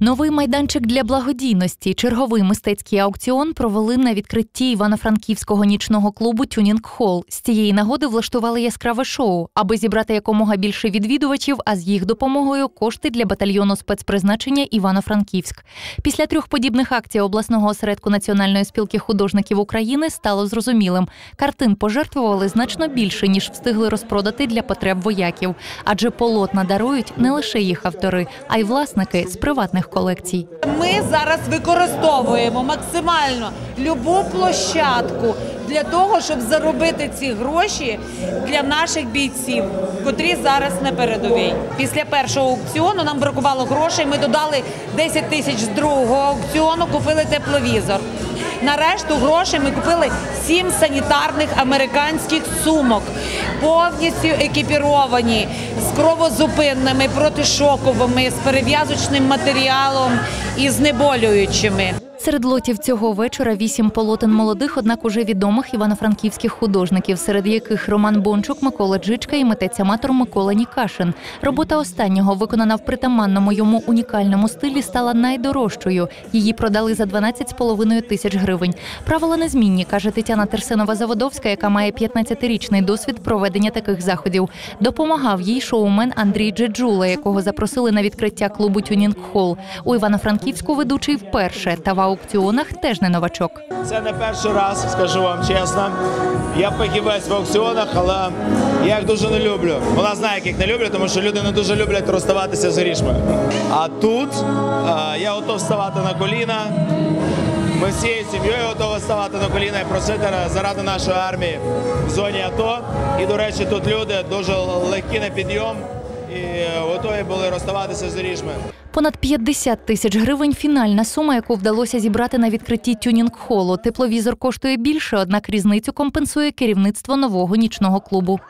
Новий майданчик для благодійності, черговий мистецький аукціон провели на відкритті івано-франківського нічного клубу Тюнінг Холл. З цієї нагоди влаштували яскраве шоу, аби зібрати якомога більше відвідувачів, а з їх допомогою кошти для батальйону спецпризначення Івано-Франківськ. Після трьох подібних акцій обласного осередку Національної спілки художників України стало зрозумілим, картин пожертвували значно більше ніж встигли розпродати для потреб вояків, адже полотна дарують не лише їх автори, а й власники з приватних колекцій. Ми зараз використовуємо максимально любу площадку для того, щоб заробити ці гроші для наших бійців, котрі зараз на передовій. Після першого аукціону нам бракувало грошей. Ми додали 10 тисяч з другого аукціону, купили тепловізор. На решту грошей ми купили сім санітарних американських сумок, повністю екіпіровані з кровозупинними, протишоковими, з перев'язочним матеріалом і знеболюючими. Серед лотів цього вечора вісім полотен молодих, однак уже відомих івано-франківських художників, серед яких Роман Бончук, Микола Джичка і митець-аматор Микола Нікашин. Робота останнього, виконана в притаманному йому унікальному стилі, стала найдорожчою. Її продали за 12,5 тисяч гривень. Правила незмінні, каже Тетяна Терсинова-Заводовська, яка має 15-річний досвід проведення таких заходів. Допомагав їй шоумен Андрій Джеджула, якого запросили на відкриття клубу Тюнінг Холл. У Івано-Франківську ведучий вперше та аукціонах теж не новачок. Це не перший раз, скажу вам чесно. Я фахівець в аукціонах, але я їх дуже не люблю. Вона знає, як їх не люблю, тому що люди не дуже люблять розставатися з грішми. А тут е, я готов ставати на коліна. Ми всією сім'єю готові ставати на коліна і просити заради нашої армії в зоні АТО. І, до речі, тут люди дуже легкі на підйом і готові були розставатися з ріжми. Понад 50 тисяч гривень фінальна сума, яку вдалося зібрати на відкритті тюнінг-холу. Тепловізор коштує більше, однак різницю компенсує керівництво нового нічного клубу.